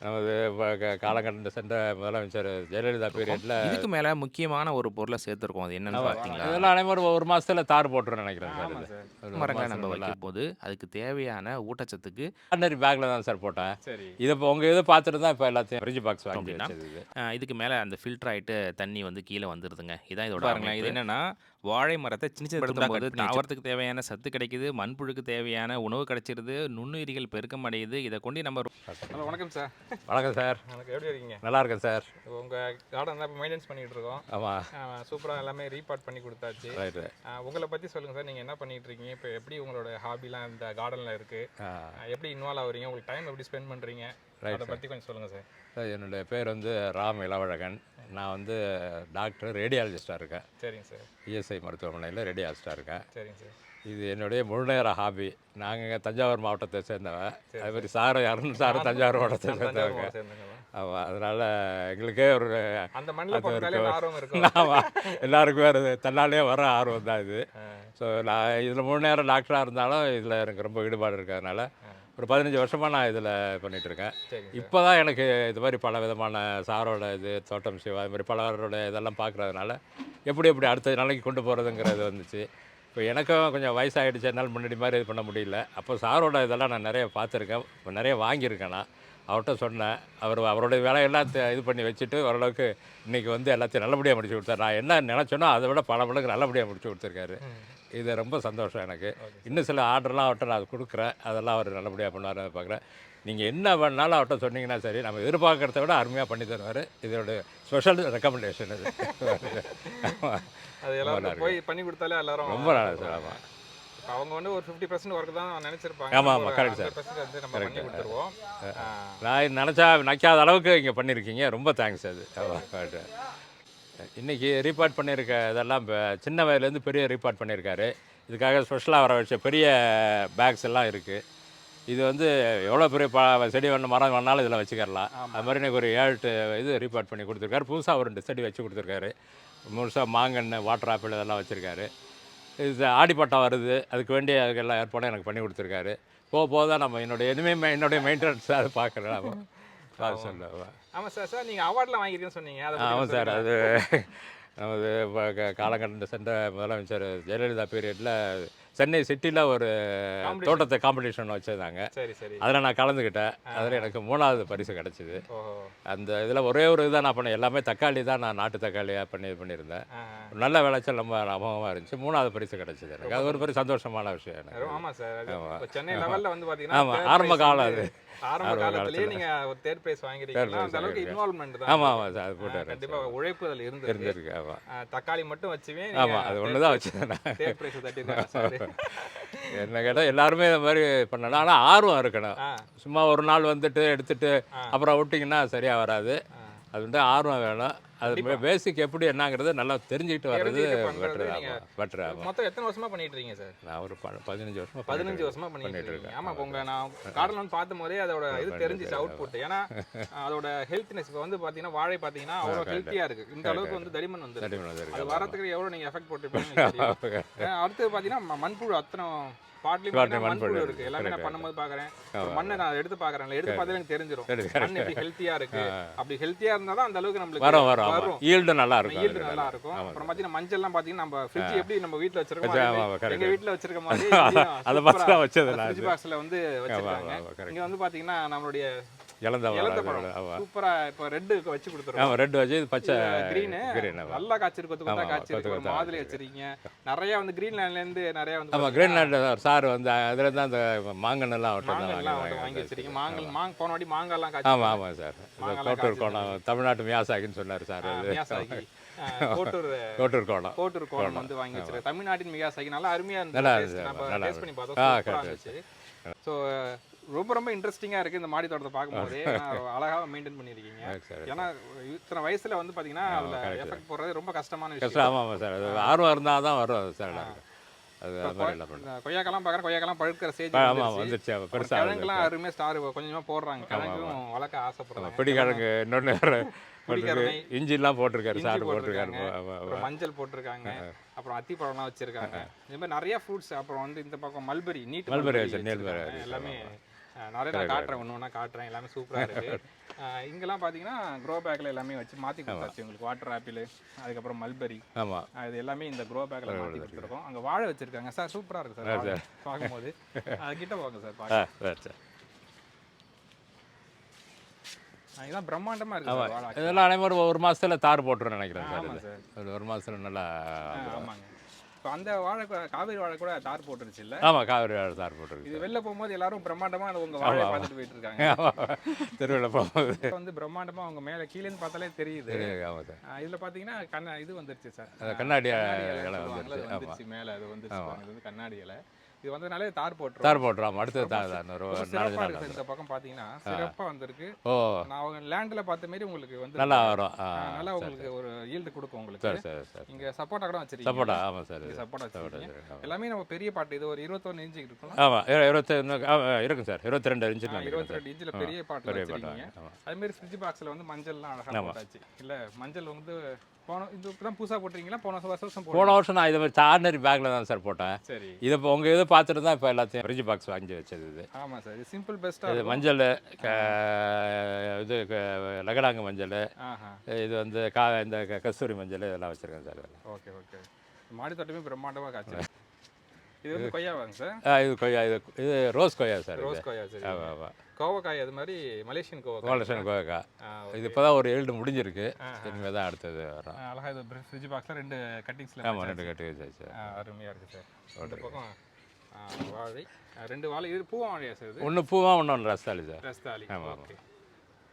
நமது ப- க- காலகட்ட சென்ற முதலமைச்சர் ஜெயலலிதா பீரியட்ல இதுக்கு மேல முக்கியமான ஒரு பொருளை சேர்த்துருக்கோம். அது என்னன்னு பார்த்தீங்களா இதெல்லாம் அனைவரும் ஒரு மாசத்துல தார் போட்டுருன்னு நினைக்கிறேன் சார் மரங்களை நம்ம. வைக்கும் போது அதுக்கு தேவையான ஊட்டச்சத்துக்கு ஆர்டினரி பேக்ல தான் சார் போட்டேன். சரி. இதை இப்போ உங்க இதை பார்த்துட்டு தான் இப்போ எல்லாத்தையும் ஃப்ரிட்ஜ் பாக்ஸ் வாங்கி அப்படின்னா? இதுக்கு மேலே அந்த ஃபில்டர் ஆகிட்டு தண்ணி வந்து கீழே வந்துடுதுங்க இதான் இதோட பாருங்களேன் இது. என்னன்னா வாழை மரத்தை சின்ன சின்ன படுத்தும் துண்டா போது cut பண்ணி வச்சு- தாவரத்துக்கு தேவையான சத்து கிடைக்குது மண்புழுக்கு தேவையான உணவு கிடைச்சிருது நுண்ணுயிரிகள் பெருக்கம் அடையுது. இதை கொண்டு நம்ம ஹலோ வணக்கம் சார். வணக்கம் சார். வணக்கம் எப்படி இருக்கீங்க? நல்லா இருக்கேன் சார். உங்கள் கார்டன் தான் இப்போ மெயின்டைன்ஸ் பண்ணிட்டு இருக்கோம். ஆமாம் சூப்பராக எல்லாமே ரீபார்ட் பண்ணி கொடுத்தாச்சு. உங்களை பற்றி சொல்லுங்கள் சார். நீங்கள் என்ன பண்ணிட்டு இருக்கீங்க? இப்போ எப்படி உங்களோட ஹாபிலாம் இந்த கார்டனில் இருக்குது எப்படி இன்வால்வ் ஆகுறீங்க? உங்களுக்கு டைம் எப்படி ஸ்பெண்ட் பண்ணுறீங்க Right, அதை பற்றி கொஞ்சம் சொல்லுங்கள் சார் சார் என்னுடைய பேர் வந்து ராம் இளவழகன். நான் வந்து டாக்டர் ரேடியாலஜிஸ்டாக இருக்கேன். சரிங்க சார் இஎஸ்ஐ மருத்துவமனையில் ரேடியாலஜிஸ்டாக இருக்கேன். சரிங்க சார் இது என்னுடைய முழுநேர ஹாபி நாங்கள் தஞ்சாவூர் மாவட்டத்தை சேர்ந்தவன் அதே மாதிரி சார். அருண் சார் தஞ்சாவூர் மாவட்டத்தை சேர்ந்தவங்க. ஆமாம் அதனால் எங்களுக்கே ஒரு அந்த மண்ணில் ஆமாம் எல்லாருக்கும் வேறு தன்னாலே வர ஆர்வம் தான் இது. ஸோ நான் இதில் மூணு நேரம் டாக்டராக இருந்தாலும் இதில் எனக்கு ரொம்ப ஈடுபாடு இருக்கிறதுனால ஒரு பதினஞ்சு வருஷமாக நான் இதில் சார். இப்போ தான் எனக்கு இது மாதிரி பல விதமான சாரோட இது தோட்டம் சிவா இது மாதிரி பலரோட இதெல்லாம் பார்க்குறதுனால எப்படி எப்படி அடுத்த நாளைக்கு கொண்டு போகிறதுங்கிறது வந்துச்சு. இப்போ எனக்கும் கொஞ்சம் வயசாகிடுச்சு என்னால் முன்னாடி மாதிரி இது பண்ண முடியல. அப்போ சாரோட இதெல்லாம் நான் நிறைய பார்த்துருக்கேன் நிறைய வாங்கியிருக்கேன் நான். அவர்கிட்ட சொன்னேன். அவர் அவருடைய வேலையெல்லாம் த- இது பண்ணி வச்சுட்டு ஓரளவுக்கு இன்றைக்கி வந்து எல்லாத்தையும் நல்லபடியாக முடிச்சு கொடுத்தாரு. நான் என்ன நினச்சேனோ அதை விட பல மடங்கு நல்லபடியாக முடிச்சு கொடுத்துருக்காரு. இது ரொம்ப சந்தோஷம் எனக்கு. இன்னும் சில ஆர்டர்லாம் அவர்கிட்ட நான் கொடுக்குறேன். அதெல்லாம் அவர் நல்லபடியாக பண்ணுவார் பார்க்குறேன். நீங்கள் என்ன வேணாலும் அவர்கிட்ட சொன்னீங்கன்னா சரி நம்ம எதிர்பார்க்கறத விட அருமையாக பண்ணி தருவார். இதோட ஸ்பெஷல் ரெக்கமெண்டேஷன் இது. அது போய் பண்ணி கொடுத்தாலே எல்லாரும் ரொம்ப நல்லா சார் ஆமாம் அவங்க வந்து ஒரு ஃபிஃப்டி பர்சன்ட் ஒர்க் தான் நினைச்சிருப்பாங்க. ஆமா, நம்ம ஆமா, ஒரு correct sir. 100% வந்து நம்ம பண்ணி கொடுத்துருவோம். நான் நினச்சா நினைக்காத அளவுக்கு இங்கே பண்ணியிருக்கீங்க ரொம்ப தேங்க்ஸ் அது. இன்னைக்கு ரீபார்ட் பண்ணியிருக்க இதெல்லாம் இப்போ சின்ன வயதுலேருந்து பெரிய ரீபார்ட் பண்ணியிருக்காரு இதுக்காக ஸ்பெஷலாக வர வச்ச பெரிய பேக்ஸ் எல்லாம் இருக்குது இது வந்து எவ்வளோ பெரிய ப செடி வேணும் மரம் வேணாலும் இதில் வச்சுக்கலாம் அது மாதிரி எனக்கு ஒரு ஏழு எட்டு இது ரீபார்ட் பண்ணி கொடுத்துருக்காரு. புதுசாக ஒரு ரெண்டு செடி வச்சு கொடுத்துருக்காரு. முழுசாக மாங்கன்று வாட்டர் ஆப்பிள் இதெல்லாம் வச்சுருக்காரு. இது ஆடிப்பட்டம் வருது. அதுக்கு வேண்டிய அதுக்கு எல்லா ஏற்பாடும் எனக்கு பண்ணி கொடுத்துருக்காரு. போக போக தான் நம்ம என்னுடைய இனிமேல் என்னுடைய மெயின்டெனன்ஸ் அதை பார்க்குறேன் நம்ம அது சொல்லுவேன் ஆமா சார் சார் நீங்க அவார்ட்லாம் வாங்கியிருக்கேன்னு சொன்னீங்க. ஆமாம் சார். அது நமது ப- க- காலகட்ட சென்ற முதலமைச்சர் ஜெயலலிதா பீரியடில் சென்னை சிட்டியில் ஒரு. தோட்டத்தை காம்படிஷன் வச்சுருந்தாங்க. சரி சரி. அதில் நான் கலந்துக்கிட்டேன் அதில் எனக்கு மூணாவது பரிசு கிடச்சிது. அந்த இதில் ஒரே ஒரு இதான் நான் பண்ணேன். எல்லாமே தக்காளி தான் நான் நாட்டு தக்காளியாக பண்ணி இது பண்ணியிருந்தேன் நல்ல விளைச்சல் ரொம்ப அமோகமாக இருந்துச்சு. மூணாவது பரிசு கிடச்சிது எனக்கு. அது ஒரு பெரிய சந்தோஷமான விஷயம். எனக்கு. ஆமா ஆமா. ஆமா, third ஆரம்ப காலம் அது. ஆரம்ப காலத்திலேயே காலத்துல. நீங்க ஒரு தேர்ட் பிரைஸ் வாங்கிருக்கீங்க prize அந்த அளவுக்கு வாங்கியிருக்கேன். இன்வால்வ்மெண்ட் தான். ஆமாம் ஆமாம் சார். அது கண்டிப்பா. உழைப்பு அதில் இருந்தது. இருந்திருக்கு. ஆமாம் ஆ, தக்காளி மட்டும் வச்சுவே ஆமாம் அது ஒன்று தான் வச்சுருந்தேன் நான். Third prize sir. என்ன கேட்டால் எல்லாருமே இந்த மாதிரி பண்ணணும் ஆனால் ஆர்வம் இருக்கணும். சும்மா ஒரு நாள் வந்துட்டு எடுத்துட்டு. அப்புறம் விட்டிங்கன்னா சரியாக வராது. அது வந்து ஆர்வம் வேணும். அது பேசிக் எப்படி என்னங்கிறது நல்லா தெரிஞ்சுக்கிட்டு வர்றது பெட்ரு ஆமாம் மொத்தம் எத்தனை வருஷமா பண்ணிட்டு இருக்கீங்க சார்? நான் ஒரு பதினஞ்சு வருஷமா பதினஞ்சு வருஷமா பண்ணிட்டு இருக்கேன். ஆமா உங்களை நான் கார்டன் வந்து பார்த்த போதே அதோட இது தெரிஞ்சிச்சு. அவுட் புட் ஏன்னா அதோட ஹெல்த்னஸ் இப்போ வந்து பாத்தீங்கன்னா வாழை பாத்தீங்கன்னா அவ்வளோ ஹெல்த்தியா இருக்கு. இந்த அளவுக்கு வந்து தடிமன் வந்து அது. வரத்துக்கு எவ்வளவு நீங்க எஃபெக்ட் போட்டுருப்பீங்க அடுத்து பாத்தீங்கன்னா மண்புழு அத்தனை பாட்லி மண்புழு இருக்கு. எல்லாமே நான் பண்ணும்போது பாக்குறேன் மண்ணை நான் எடுத்து பாக்குறேன் எடுத்து பார்த்தாலே எனக்கு தெரிஞ்சிரும். சரி, மண் எப்படி ஹெல்த்தியா இருக்கு? அப்படி ஹெல்த்தியா இருந்தா தான் அந்த அளவுக்கு நம்மளுக்கு வரும் வரும் ஈல்டு நல்லா இருக்கும் ஈல்டு நல்லா. இருக்கும். அப்புறம் பாத்தீங்கன்னா மஞ்சள்லாம் பாத்தீங்கன்னா நம்ம ஃப்ரிட்ஜ் எப்படி நம்ம வீட்ல வச்சிருக்கோம். எங்க வீட்ல வச்சிருக்க மாதிரி அதை பார்த்து தான் வச்சது ஃப்ரிட்ஜ் பாக்ஸ்ல வந்து வச்சிருக்காங்க. இங்க வந்து பாத்தீங்கன்னா நம்மளுடைய இழந்த இலந்த மரம் பழம் சூப்பரா இப்போ ரெட்டு வச்சு கொடுத்துருக்கோம் ஆமாம் ரெட் வச்சு பச்சை கிரீன் கிரீன் நல்லா காய்ச்சிருக்கு கொத்து கொத்தா ஆமா, காய்ச்சிருக்கு. மாதிரி வச்சிருக்கீங்க. நிறைய வந்து கிரீன் லேண்ட்ல இருந்து நிறைய வந்து ஆமாம் பாத்தீங்கன்னா கிரீன்லாண்ட் சார் வந்து அதில் தான் அந்த மாங்கன்னெல்லாம் அவர்கிட்ட தான் மாங்கல்லாம் வாங்கி வச்சிருக்கீங்க. மாங்கல் மாங்க போன காய்ச்சி ஆமாம் ஆமாம் சார். கோட்டூர் கோணம் தமிழ்நாட்டு மியாசாகின்னு சொன்னார் சார் மியாசாகி. கோட்டூர் கோட்டூர் கோணம். கோட்டூர் கோலம் வந்து வாங்கி வச்சிருக்கேன் தமிழ்நாட்டின் மியாசாகி. நல்லா அருமையா இருந்துச்சு. நம்ம டேஸ்ட் பண்ணி பார்த்தோம். ஆ, சூப்பரா correct, இருந்துச்சு. ஸோ ரொம்ப ரொம்ப இன்ட்ரெஸ்டிங்கா இருக்கு இந்த மாடி தோட்டத்தை பார்க்கும்போதே. அழகா மெயின்டைன் பண்ணிருக்கீங்க சரி ஏன்னா இத்தனை வயசுல வந்து பாத்தீங்கன்னா அதுல. எஃபெக்ட் போடுறது ரொம்ப கஷ்டமான கஷ்டம் விஷயம். ஆமாம் ஆமாம் சார் அது ஆர்வம் இருந்தால் தான் வரும் சார் கொய்யாக்கெல்லாம் பார்க்குறேன். கொய்யாக்கெல்லாம் பழுக்கிற ஸ்டேஜ் ஆமாம் வந்துருச்சு. பெருசாக கிழங்குலாம் அருமையா ஸ்டார் கொஞ்சமா போடுறாங்க. கிழங்கும் வளர்க்க ஆசைப்படுறாங்க. பிடிக்கிழங்கு இன்னொன்று. இஞ்சிலாம் போட்டிருக்காரு போட்டிருக்காங்க. போட்டிருக்காரு அப்புறம் மஞ்சள் போட்டிருக்காங்க. அப்புறம் அத்திப்பழம்லாம் வச்சிருக்காங்க. இந்த மாதிரி நிறைய ஃப்ரூட்ஸ் அப்புறம் வந்து இந்த பக்கம் மல்பெரி நீட் மல்பெரி எல்லாமே நிறைய நான் காட்டுறேன் ஒன்று ஒன்றா காட்டுறேன் எல்லாமே சூப்பரா இருக்கு. ஆஹ் இங்கெல்லாம் பார்த்தீங்கன்னா க்ரோ பேக்கில் எல்லாமே வச்சு மாற்றி கொடுத்தாச்சு உங்களுக்கு. வாட்டர் ஆப்பிள் அதுக்கப்புறம் மல்பெரி ஆமாம் இது எல்லாமே இந்த க்ரோ பேக்கில் மாற்றி கொடுத்துருக்கோம். அங்கே வாழை வச்சிருக்காங்க. சார் சூப்பராக இருக்கு சார். பார்க்கும்போது. அது கிட்ட போங்க சார் பார்க்க இதெல்லாம் பிரம்மாண்டமாக இருக்கு இதெல்லாம் அனைவரும் ஒரு மாதத்தில் தார் போட்டுருன்னு நினைக்கிறேன் சார் ஒரு மாதத்தில் நல்லா ஆமாங்க. இப்போ அந்த வாழை காவேரி வாழை கூட தார் போட்டுருச்சு இல்ல? ஆமாம் காவிரி வாழை தார் போட்டிருக்கு இது வெளில போகும்போது எல்லாரும் பிரம்மாண்டமா அந்த உங்க வாழையை பார்த்துட்டு போயிட்டு இருக்காங்க. தெருவில் போகும்போது. வந்து பிரம்மாண்டமா அவங்க மேல கீழேன்னு பார்த்தாலே தெரியுது. ஆமாம் சார் இதுல பாத்தீங்கன்னா கண்ண இது வந்துருச்சு சார். கண்ணாடி வந்துருச்சு மேல அது வந்துருச்சு இது வந்து கண்ணாடி இலை. இது வந்ததுனாலே தார் போட்டுரும். தார் போட்டுரும். அடுத்தது தார் தான் ஒரு நாள் சார் இந்த பக்கம் பாத்தீங்கன்னா சிறப்பா வந்திருக்கு. ஓ. நான் அவங்க லேண்ட்ல பார்த்த மாதிரி உங்களுக்கு வந்து நல்லா வரும். நல்லா உங்களுக்கு ஒரு ஈல்டு கொடுக்கும் உங்களுக்கு. சரி சரி சரி இங்க சப்போட்டா கூட வச்சிருக்கீங்க. சப்போட்டா ஆமாம் சார் சப்போட்டா சப்போட்டா எல்லாமே நம்ம பெரிய பாட்டு இது ஒரு இருபத்தொன்னு இன்ச்சு இருக்கும் ஆமாம் இருபத்தி இருக்கும் சார். இருபத்தி ரெண்டு இன்ச்சு இருபத்தி ரெண்டு இன்ச்சில் பெரிய பாட்டில் பெரிய பாட்டு அது மாதிரி ஃப்ரிட்ஜ் பாக்ஸில் வந்து மஞ்சள்லாம் அழகாக போட்டாச்சு. இல்ல மஞ்சள் வந்து போன இது தான் புதுசாக போட்டிருக்கீங்களா? போன வருஷம் போன வருஷம் நான் இதை மாதிரி ஆர்டினரி பேக்கில் தான் சார் போட்டேன். சரி. இதை இப்போ உங்கள் இதை பார்த்துட்டு தான் இப்போ எல்லாத்தையும் ஃப்ரிட்ஜ் பாக்ஸ் வாங்கி வச்சது இது. ஆமா சார் இது சிம்பிள் பெஸ்ட்டாக இது மஞ்சள் இது லகடாங்க மஞ்சள் இது வந்து கா இந்த கஸ்தூரி மஞ்சள் இதெல்லாம் வச்சுருக்கேன் சார். Okay okay. மாடி தோட்டமே பிரம்மாண்டமாக காய்ச்சி இது வந்து கொய்யாவாங்க சார் ஆ இது கொய்யா இது இது ரோஸ் கொய்யா சார் ரோஸ் கொய்யா சரி ஆமாம் ஆமாம் கோவக்காய் அது மாதிரி மலேசியன் கோவக்காய் கோலசன் கோயக்கா ஆ, இது இப்போ தான் ஒரு ஏழு முடிஞ்சிருக்கு. இனிமேல் தான் அடுத்தது வரும் ஆ, அழகா இது ஃப்ரிட்ஜ் பாக்ஸில் ரெண்டு கட்டிங்ஸில் ஆமாம் ரெண்டு கட்டி வச்சாச்சு அருமையாக இருக்குது சார் இந்த பக்கம் வாழை ரெண்டு வாழை இது பூ வாழையா சார் இது ஒன்று பூவா ஒன்று ரஸ்தாளி சார் ரஸ்தாலி ஆமா, ஓகே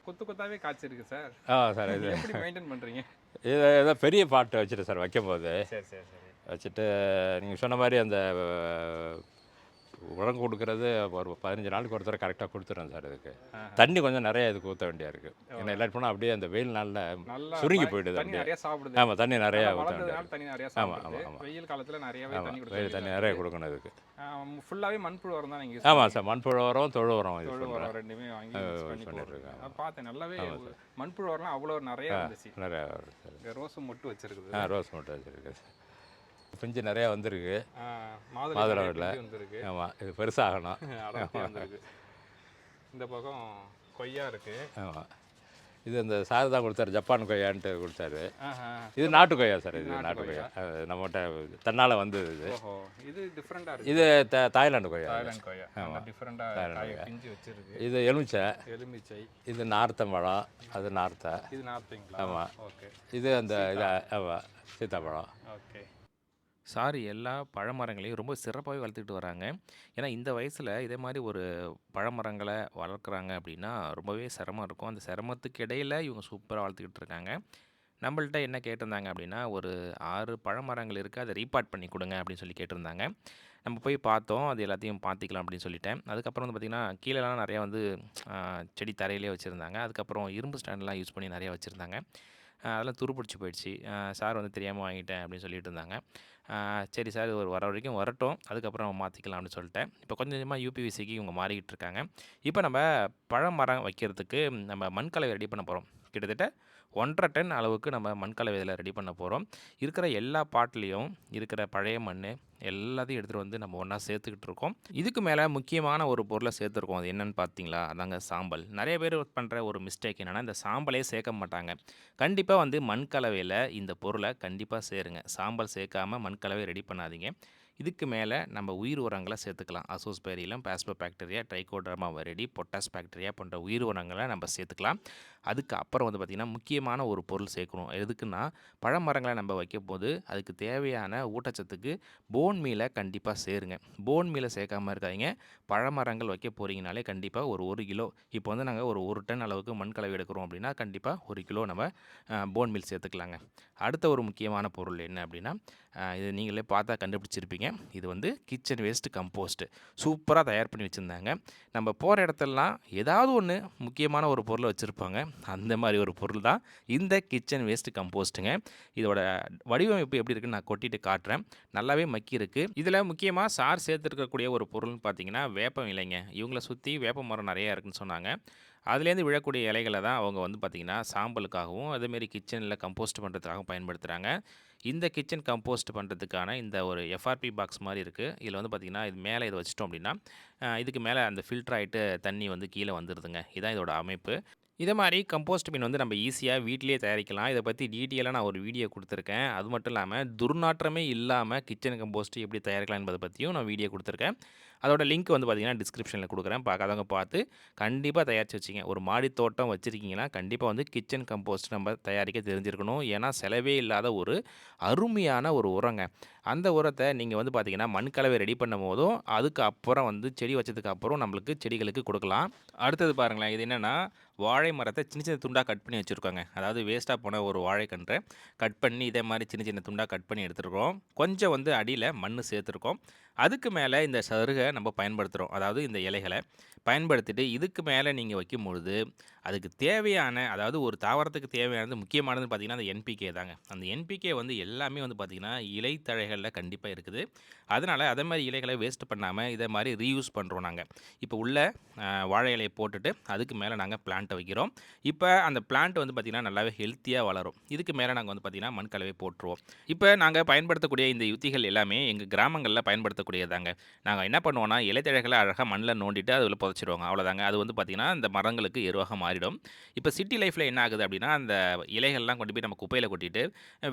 கொத்து கொத்தாவே காய்ச்சிருக்கு சார் ஆ சார் இது எப்படி மெயின்டைன் பண்றீங்க இது ஏதோ பெரிய பாட்டு வச்சுட்டு சார் வைக்கும்போது சரி சரி சரி வச்சுட்டு நீங்கள் சொன்ன மாதிரி அந்த உரம் கொடுக்கறது ஒரு பதினஞ்சு நாளுக்கு ஒருத்தர் கரெக்டாக கொடுத்துறேன் சார் இதுக்கு. தண்ணி கொஞ்சம் நிறைய இதுக்கு ஊற்ற வேண்டியா இருக்குது ஏன்னா எல்லாரும் போனால் அப்படியே அந்த வெயில் நாளில் சுருங்கி பய- போயிடுது தண்ணி அப்படியே. நிறைய சாப்பிடுது. ஆமாம் தண்ணி நிறையா ஊற்ற வேண்டியா வளர்ந்ததுனால தண்ணி நிறைய ஆமா, சாப்பிடுது. ஆமா, ஆமா. வெயில் காலத்துல நிறையவே தண்ணி ஆமாம் வெயில் தண்ணி நிறைய கொடுக்கணும் இதுக்கு. ஃபுல்லாவே மண்புழு உரம் தான் நீங்க ஆமாம் சார் மண்புழு உரம் தொழு உரம் இது உரம் ரெண்டுமே வாங்கி யூஸ் பண்ணி பண்ணிட்டு போடுறீங்க. இருக்கேன். நான் பார்த்தேன் நல்லாவே மண்புழு உரம்லாம் அவ்வளோ நிறைய இருந்துச்சு. நிறையா ரோஸும் மொட்டு வச்சிருக்குது. ஆ ரோஸ் மட்டும் வச்சுருக்கு சார் பிஞ்சு நிறையா வந்திருக்கு. மாதுளை வந்திருக்கு. ஆமாம் இது பெருசாகணும். இந்த பக்கம் கொய்யா இருக்கு. ஆமாம் இது இந்த சார் தான் கொடுத்தாரு ஜப்பான் கொய்யான்ட்டு கொடுத்தாரு. இது நாட்டு கொய்யா சார் இது நாட்டு கொய்யா. நம்மகிட்ட தன்னால் வந்தது இது. இது டிஃப்ரெண்டா இருக்கு. இது த தாய்லாந்து கொய்யா. தாய்லாந்து கொய்யா. பிஞ்சு வச்சிருக்கு. இது எலுமிச்சை. எலுமிச்சை. இது நார்த்தம்பழம் அது நார்த்தை. இது நார்த்தீங்களா? ஆமா. ஓகே. இது அந்த இது ஆமாம் சீத்தாப்பழம். ஓகே. சாரி எல்லா பழமரங்களையும் ரொம்ப சிறப்பாகவே வளர்த்துக்கிட்டு வராங்க. ஏன்னா இந்த வயசில் இதே மாதிரி ஒரு பழமரங்களை வளர்க்குறாங்க அப்படின்னா ரொம்பவே சிரமம் இருக்கும். அந்த சிரமத்துக்கு இடையில் இவங்க சூப்பராக வளர்த்துக்கிட்டு இருக்காங்க. நம்மள்ட்ட என்ன கேட்டிருந்தாங்க அப்படின்னா ஒரு ஆறு பழமரங்கள் இருக்குது அதை ரீபார்ட் பண்ணி கொடுங்க அப்படின்னு சொல்லி கேட்டிருந்தாங்க. நம்ம போய் பார்த்தோம் அது எல்லாத்தையும் பார்த்திக்கலாம் அப்படின்னு சொல்லிட்டேன். அதுக்கப்புறம் வந்து பார்த்திங்கன்னா கீழேலாம் நிறையா வந்து செடி தரையிலே வச்சுருந்தாங்க. அதுக்கப்புறம் இரும்பு ஸ்டாண்ட்லாம் யூஸ் பண்ணி நிறையா வச்சுருந்தாங்க. அதெல்லாம் துருப்பிடிச்சு போயிடுச்சு. சார் வந்து தெரியாமல் வாங்கிட்டேன் அப்படின்னு சொல்லிட்டு இருந்தாங்க. சரி சார் இது ஒரு வர வரைக்கும் வரட்டும். அதுக்கப்புறம் மாற்றிக்கலாம் அப்படின்னு சொல்லிட்டேன். இப்போ கொஞ்சம் கொஞ்சமாக யூபிவிசிக்கு இவங்க மாறிக்கிட்டு இருக்காங்க. இப்போ நம்ம பழமரம் வைக்கிறதுக்கு நம்ம மண்கலவை ரெடி பண்ண போகிறோம் கிட்டத்தட்ட ஒன்றரை டன் அளவுக்கு நம்ம மண்கலவை இதில் ரெடி பண்ண போகிறோம் இருக்கிற எல்லா பாட்லேயும் இருக்கிற பழைய மண் எல்லாத்தையும் எடுத்துகிட்டு வந்து நம்ம ஒன்றா சேர்த்துக்கிட்டு இருக்கோம். இதுக்கு மேலே முக்கியமான ஒரு பொருளை சேர்த்துருக்கோம். அது என்னென்னு பார்த்தீங்களா அதாங்க சாம்பல். நிறைய பேர் பண்ணுற ஒரு மிஸ்டேக் என்னென்னா இந்த சாம்பலே சேர்க்க மாட்டாங்க. கண்டிப்பாக வந்து மண்கலவையில் இந்த பொருளை கண்டிப்பாக சேருங்க. சாம்பல் சேர்க்காம மண்கலவை ரெடி பண்ணாதீங்க. இதுக்கு மேலே நம்ம உயிர் உரங்களை சேர்த்துக்கலாம். அசோஸ்பேரியிலும் phospho bacteria trichoderma viride potash bacteria போன்ற உயிர் உரங்களை நம்ம சேர்த்துக்கலாம். அதுக்கு அப்புறம் வந்து பார்த்திங்கன்னா முக்கியமான ஒரு பொருள் சேர்க்கணும். எதுக்குன்னா பழமரங்களை நம்ம வைக்கும் போது அதுக்கு தேவையான ஊட்டச்சத்துக்கு போன் மீலை கண்டிப்பாக சேருங்க. போன் மீலை சேர்க்காம இருக்காதீங்க. பழமரங்கள் வைக்க போகிறீங்கனாலே கண்டிப்பாக ஒரு ஒரு கிலோ இப்போ வந்து நாங்கள் ஒரு ஒரு டன் அளவுக்கு மண் கலவை எடுக்கிறோம் அப்படின்னா கண்டிப்பாக ஒரு கிலோ நம்ம போன் மீல் சேர்த்துக்கலாங்க. அடுத்த ஒரு முக்கியமான பொருள் என்ன அப்படின்னா இது நீங்களே பார்த்தா கண்டுபிடிச்சிருப்பீங்க. இது வந்து கிச்சன் வேஸ்ட் கம்போஸ்ட்டு சூப்பராக தயார் பண்ணி வச்சுருந்தாங்க. நம்ம போகிற இடத்துலலாம் ஏதாவது ஒன்று முக்கியமான ஒரு பொருளை வச்சுருப்பாங்க. அந்த மாதிரி ஒரு பொருள் தான் இந்த கிச்சன் வேஸ்ட் கம்போஸ்ட்டுங்க இதோட வடிவமைப்பு எப்படி இருக்குன்னு நான் கொட்டிட்டு காட்டுறேன். நல்லாவே மக்கி இருக்குது இதில் முக்கியமாக சார் சேர்த்துருக்கக்கூடிய ஒரு பொருள்னு பார்த்தீங்கன்னா வேப்பம் இலைங்க. இவங்கள சுற்றி வேப்ப மரம் நிறையா இருக்குன்னு சொன்னாங்க. அதுலேருந்து விழக்கூடிய இலைகளை தான் அவங்க வந்து பார்த்திங்கன்னா சாம்பலுக்காகவும் அதேமாரி கிச்சனில் கம்போஸ்ட் பண்ணுறதுக்காகவும் பயன்படுத்துகிறாங்க இந்த கிச்சன் கம்போஸ்ட் பண்ணுறதுக்கான இந்த ஒரு எஃப்ஆர்பி பாக்ஸ் மாதிரி இருக்குது இதில் வந்து பார்த்திங்கன்னா இது மேலே இதை வச்சிட்டோம் அப்படின்னா இதுக்கு மேலே அந்த ஃபில்டர் ஆகிட்டு தண்ணி வந்து கீழே வந்துடுதுங்க இதான் இதோட அமைப்பு. இதை மாதிரி கம்போஸ்ட் மீன் வந்து நம்ம ஈஸியாக வீட்டிலேயே தயாரிக்கலாம். இதை பற்றி டீட்டெயிலாக நான் ஒரு வீடியோ கொடுத்துருக்கேன். அது மட்டும் இல்லாமல் துர்நாற்றமே இல்லாமல் கிச்சன் கம்போஸ்ட் எப்படி தயாரிக்கலாம் என்பதை பற்றியும் நான் வீடியோ கொடுத்துருக்கேன். அதோட லிங்க் வந்து பார்த்தீங்கன்னா டிஸ்கிரிப்ஷனில் கொடுக்குறேன். பார்க்காதவங்க பார்த்து கண்டிப்பாக தயாரித்து வச்சிங்க. ஒரு மாடி தோட்டம் வச்சுருக்கீங்கன்னா கண்டிப்பாக வந்து கிச்சன் கம்போஸ்ட் நம்ம தயாரிக்க தெரிஞ்சிருக்கணும். ஏன்னா செலவே இல்லாத ஒரு அருமையான ஒரு உரங்க. அந்த உரத்தை நீங்கள் வந்து பார்த்தீங்கன்னா மண் கலவை ரெடி பண்ணும் போதும் அதுக்கு அப்புறம் வந்து செடி வச்சதுக்கு அப்புறம் நம்மளுக்கு செடிகளுக்கு கொடுக்கலாம். அடுத்தது பாருங்களேன். இது என்னென்னா வாழை மரத்தை சின்ன சின்ன துண்டாக கட் பண்ணி வச்சுருக்காங்க. அதாவது வேஸ்ட்டாக போன ஒரு வாழைக்கன்றை கட் பண்ணி இதே மாதிரி சின்ன சின்ன துண்டாக கட் பண்ணி எடுத்துருக்கோம் கொஞ்சம் வந்து அடியில் மண் சேர்த்துருக்கோம். அதுக்கு மேலே இந்த சருகை நம்ம பயன்படுத்துகிறோம் அதாவது இந்த இலைகளை பயன்படுத்திட்டு இதுக்கு மேலே நீங்கள் வைக்கும் பொழுது அதுக்கு தேவையான அதாவது ஒரு தாவரத்துக்கு தேவையானது முக்கியமானது பார்த்திங்கன்னா அந்த என்பிகே தாங்க. அந்த என்பிகே வந்து எல்லாமே வந்து பார்த்திங்கன்னா இலைத்தழைகளில் கண்டிப்பாக இருக்குது. அதனால் அதே மாதிரி இலைகளை வேஸ்ட் பண்ணாமல் இதை மாதிரி ரீயூஸ் பண்ணுறோம் நாங்கள் இப்போ உள்ள வாழை இலையை போட்டுட்டு அதுக்கு மேலே நாங்கள் பிளான்ட்டை வைக்கிறோம். இப்போ அந்த பிளான்ட் வந்து பார்த்திங்கன்னா நல்லாவே ஹெல்த்தியாக வளரும். இதுக்கு மேலே நாங்கள் வந்து பார்த்திங்கன்னா மண் கலவை போட்டுருவோம். இப்போ நாங்கள் பயன்படுத்தக்கூடிய இந்த யுத்திகள் எல்லாமே எங்கள் கிராமங்களில் பயன்படுத்தக்கூடியதாங்க நாங்கள் என்ன பண்ணுவோம்னா இலைத்தழைகளை அழகாக மண்ணில் நோண்டிட்டு அதில் புதைச்சிருவாங்க. அவ்வளோதாங்க அது வந்து பார்த்திங்கன்னா இந்த மரங்களுக்கு எருவாக மாறிடும். இப்போ சிட்டி லைஃப்பில் என்ன ஆகுது அப்படின்னா அந்த இலைகள்லாம் கொண்டு போய் நம்ம குப்பையில் கொட்டிட்டு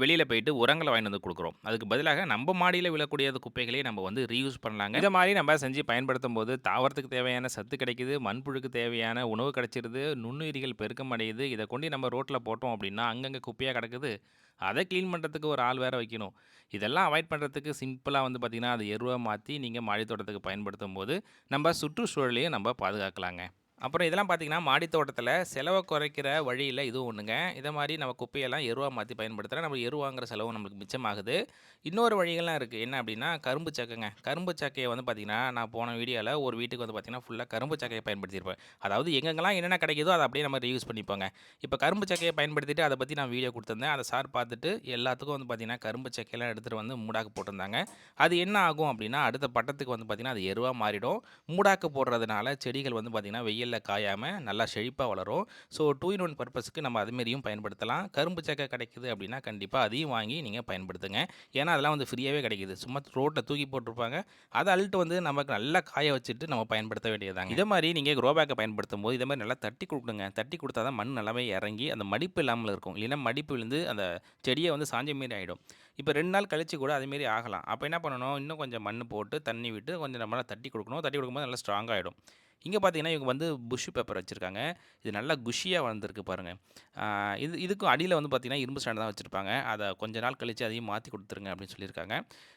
வெளியில் போயிட்டு உரங்களை வாங்கிட்டு வந்து கொடுக்குறோம். அதுக்கு பதிலாக நம்ம மாடியில் விழக்கூடிய குப்பைகளையும் குப்பைகளையே நம்ம வந்து ரீயூஸ் பண்ணலாங்க. இதை மாதிரி நம்ம செஞ்சு பயன்படுத்தும் போது தாவரத்துக்கு தேவையான சத்து கிடைக்குது மண்புழுக்கு தேவையான உணவு கிடைச்சிருது நுண்ணுயிரிகள் பெருக்கம் அடையுது. இதை கொண்டு நம்ம ரோட்டில் போட்டோம் அப்படின்னா அங்கங்கே குப்பையாக கிடக்குது. அதை க்ளீன் பண்ணுறதுக்கு ஒரு ஆள் வேறு வைக்கணும். இதெல்லாம் அவாய்ட் பண்ணுறதுக்கு சிம்பிளாக வந்து பார்த்திங்கன்னா அது எருவை மாற்றி நீங்கள் மாடி தோட்டத்துக்கு பயன்படுத்தும் போது நம்ம சுற்றுச்சூழலையும் நம்ம பாதுகாக்கலாங்க. அப்புறம் இதெல்லாம் பார்த்தீங்கன்னா மாடி தோட்டத்தில் செலவை குறைக்கிற வழியில் இதுவும் ஒன்றுங்க இதை மாதிரி நம்ம குப்பையெல்லாம் எருவாக மாற்றி பயன்படுத்துகிறேன் நம்ம எருவாங்கிற செலவு நம்மளுக்கு மிச்சமாகுது. இன்னொரு வழிகள்லாம் இருக்குது என்ன அப்படின்னா கரும்பு சக்கைங்க. கரும்பு சக்கையை வந்து பார்த்திங்கன்னா நான் போன வீடியோவில் ஒரு வீட்டுக்கு வந்து பார்த்திங்கன்னா ஃபுல்லாக கரும்பு சக்கையை பயன்படுத்தியிருப்பேன். அதாவது எங்கெங்கெல்லாம் என்னென்ன கிடைக்குதோ அதை அப்படியே நம்ம ரீயூஸ் பண்ணிப்போங்க. இப்போ கரும்பு சக்கையை பயன்படுத்திட்டு அதை பற்றி நான் வீடியோ கொடுத்துருந்தேன். அதை சார் பார்த்துட்டு எல்லாத்துக்கும் வந்து பார்த்திங்கன்னா கரும்பு சக்கையெல்லாம் எடுத்துகிட்டு வந்து மூடாக்கு போட்டிருந்தாங்க. அது என்ன ஆகும் அப்படின்னா அடுத்த பட்டத்துக்கு வந்து பார்த்திங்கன்னா அது எருவாக மாறிடும். மூடாக்கு போடுறதுனால செடிகள் வந்து பார்த்திங்கன்னா வெயில் வெயிலில் காயாமல் நல்லா செழிப்பாக வளரும். ஸோ டூ இன் ஒன் பர்பஸ்க்கு நம்ம அதுமாரியும் பயன்படுத்தலாம். கரும்பு சக்கை கிடைக்குது அப்படின்னா கண்டிப்பாக அதையும் வாங்கி நீங்கள் பயன்படுத்துங்க. ஏன்னா அதெல்லாம் வந்து ஃப்ரீயாகவே கிடைக்குது. சும்மா ரோட்டில் தூக்கி போட்டிருப்பாங்க. அதை அள்ளிட்டு வந்து நமக்கு நல்லா காய வச்சுட்டு நம்ம பயன்படுத்த வேண்டியதாங்க இதே மாதிரி நீங்கள் க்ரோ பேக்கை பயன்படுத்தும் போது இதே மாதிரி நல்லா தட்டி கொடுக்குங்க. தட்டி கொடுத்தா தான் மண் நல்லாவே இறங்கி அந்த மடிப்பு இல்லாமல் இருக்கும். இல்லைன்னா மடிப்பு விழுந்து அந்த செடியை வந்து சாஞ்ச மாரி ஆகிடும் இப்போ ரெண்டு நாள் கழிச்சு கூட அதுமாரி ஆகலாம். அப்போ என்ன பண்ணணும்? இன்னும் கொஞ்சம் மண் போட்டு தண்ணி விட்டு கொஞ்சம் நம்மளால் தட்டி கொடுக்கணும். தட்டி கொடுக்கும்போது நல்லா ஸ்ட்ராங் ஆகிடும் இங்கே பார்த்தீங்கன்னா இவங்க வந்து புஷ் பேப்பர் வச்சுருக்காங்க. இது நல்லா குஷியாக வளர்ந்துருக்கு பாருங்கள் இது இதுக்கும் அடியில் வந்து பார்த்திங்கன்னா இரும்பு ஸ்டாண்ட் தான் வச்சுருப்பாங்க. அதை கொஞ்ச நாள் கழித்து அதையும் மாற்றி கொடுத்துருங்க அப்படின்னு சொல்லியிருக்காங்க.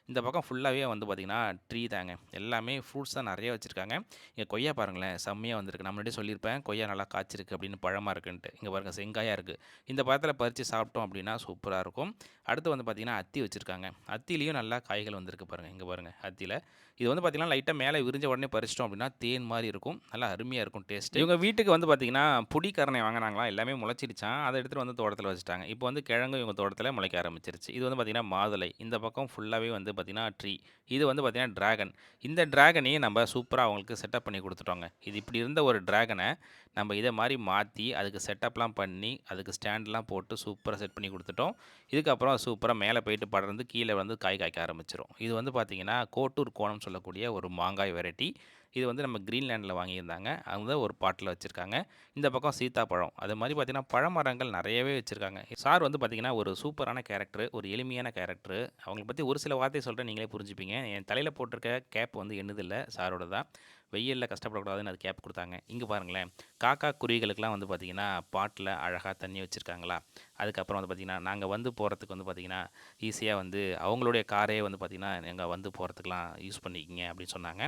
இந்த பக்கம் ஃபுல்லாகவே வந்து பார்த்திங்கன்னா ட்ரீ தாங்க. எல்லாமே ஃப்ரூட்ஸ் தான் நிறைய வச்சுருக்காங்க. இங்கே கொய்யா பாருங்களேன் செம்மையாக வந்திருக்கு. நான் முன்னாடியே சொல்லியிருப்பேன் கொய்யா நல்லா காய்ச்சிருக்கு அப்படின்னு பழமாக இருக்குன்ட்டு. இங்கே பாருங்கள் செங்காயாக இருக்குது இந்த பழத்தில் பறித்து சாப்பிட்டோம் அப்படின்னா சூப்பராக இருக்கும். அடுத்து வந்து பார்த்திங்கன்னா அத்தி வச்சுருக்காங்க. அத்திலையும் நல்லா காய்கள் வந்திருக்கு பாருங்கள் இங்கே பாருங்கள் அத்தியில். இது வந்து பார்த்திங்கன்னா லைட்டாக மேலே விரிஞ்ச உடனே பறிச்சிட்டோம் அப்படின்னா தேன் மாதிரி இருக்கும். நல்லா அருமையாக இருக்கும் டேஸ்ட் இவங்க வீட்டுக்கு வந்து பார்த்திங்கன்னா புடி கரணை வாங்கினாங்களா? எல்லாமே முளைச்சிருச்சான். அதை எடுத்துகிட்டு வந்து தோட்டத்தில் வச்சுட்டாங்க. இப்போ வந்து கிழங்கு இவங்க தோட்டத்தில் முளைக்க ஆரம்பிச்சிருச்சு. இது வந்து பார்த்திங்கன்னா மாதுளை. இந்த பக்கம் ஃபுல்லாகவே வந்து பார்த்திங்கன்னா ட்ரீ இது வந்து பார்த்திங்கன்னா டிராகன் இந்த டிராகனையும் நம்ம சூப்பராக அவங்களுக்கு செட்டப் பண்ணி கொடுத்துட்டோங்க. இது இப்படி இருந்த ஒரு டிராகனை நம்ம இதை மாதிரி மாற்றி அதுக்கு செட்டப்லாம் பண்ணி அதுக்கு ஸ்டாண்ட்லாம் போட்டு சூப்பராக செட் பண்ணி கொடுத்துட்டோம். இதுக்கப்புறம் சூப்பராக மேலே போயிட்டு படர்ந்து கீழே வந்து காய் காய்க்க ஆரம்பிச்சிரும். இது வந்து பார்த்திங்கன்னா கோட்டூர் கோணம் சொல்லக்கூடிய ஒரு மாங்காய் வெரைட்டி இது வந்து நம்ம க்ரீன்லேண்டில் வாங்கியிருந்தாங்க. அந்த ஒரு பாட்டில் வச்சுருக்காங்க. இந்த பக்கம் சீத்தாப்பழம். அது மாதிரி பார்த்திங்கன்னா பழமரங்கள் நிறையவே வச்சுருக்காங்க. சார் வந்து பார்த்திங்கன்னா ஒரு சூப்பரான கேரக்டர் ஒரு எளிமையான கேரக்டர். அவங்கள பற்றி ஒரு சில வார்த்தை சொல்கிறேன் நீங்களே புரிஞ்சுப்பீங்க. என் தலையில் போட்டிருக்க கேப் வந்து என்னதில்லை சாரோட தான். வெயிலில் கஷ்டப்படக்கூடாதுன்னு அது கேப் கொடுத்தாங்க. இங்கே பாருங்களேன். காக்கா குருவிகளுக்கெல்லாம் வந்து பார்த்திங்கன்னா பாட்டில் அழகாக தண்ணி வச்சுருக்காங்களா? அதுக்கப்புறம் வந்து பார்த்திங்கன்னா நாங்கள் வந்து போகிறதுக்கு வந்து பார்த்திங்கன்னா ஈஸியாக வந்து அவங்களுடைய காரே வந்து பார்த்திங்கன்னா எங்கள் வந்து போகிறதுக்கெலாம் யூஸ் பண்ணிக்கிங்க அப்படின்னு சொன்னாங்க.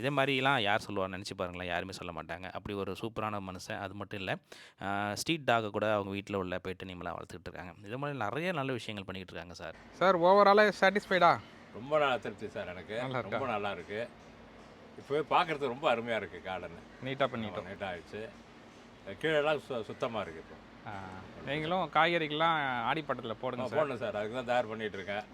இதே மாதிரிலாம் யார் சொல்லுவாங்க நினச்சி பாருங்களேன். யாருமே சொல்ல மாட்டாங்க. அப்படி ஒரு சூப்பரான மனுஷன் அது மட்டும் இல்லை. ஸ்ட்ரீட் டாகை கூட அவங்க வீட்டில் உள்ள பெட்டு நிம்மலாம் வளர்த்துக்கிட்டு இருக்காங்க. இதே மாதிரி நிறைய நல்ல விஷயங்கள் பண்ணிக்கிட்டு இருக்காங்க சார். சார் ஓவராலாக சாட்டிஸ்ஃபைடா ரொம்ப நல்லா திருப்தி சார் எனக்கு? ரொம்ப நல்லா இருக்கு. இப்போவே பார்க்குறதுக்கு ரொம்ப அருமையாக இருக்குது கார்டன் நீட்டாக பண்ணிட்டோம். நீட்டாக ஆயிடுச்சு. கீழெல்லாம் சு சுத்தமாக இருக்குது இப்போ. நீங்களும் காய்கறிகள்லாம் ஆடிப்பட்டத்தில் போடுங்க போடணும் சார். அதுக்கு தான் தயார் பண்ணிட்டு இருக்கேன்.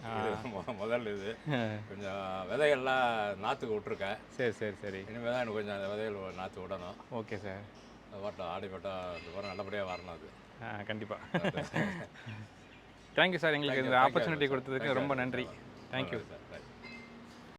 முதல் இது. கொஞ்சம் விதைகள்லாம் நாற்றுக்கு விட்ருக்கேன் சரி சரி சரி. இனிமேல் தான் எனக்கு கொஞ்சம் அந்த விதைகள் நாற்று விடணும். Okay sir. அது வரட்டும் ஆடி பட்டம் இந்த வாரம் நல்லபடியாக வரணும் அது. ஆ கண்டிப்பாக தேங்க்யூ சார் எங்களுக்கு இந்த ஆப்பர்ச்சுனிட்டி. கொடுத்ததுக்கு ரொம்ப. நன்றி. Thank you sir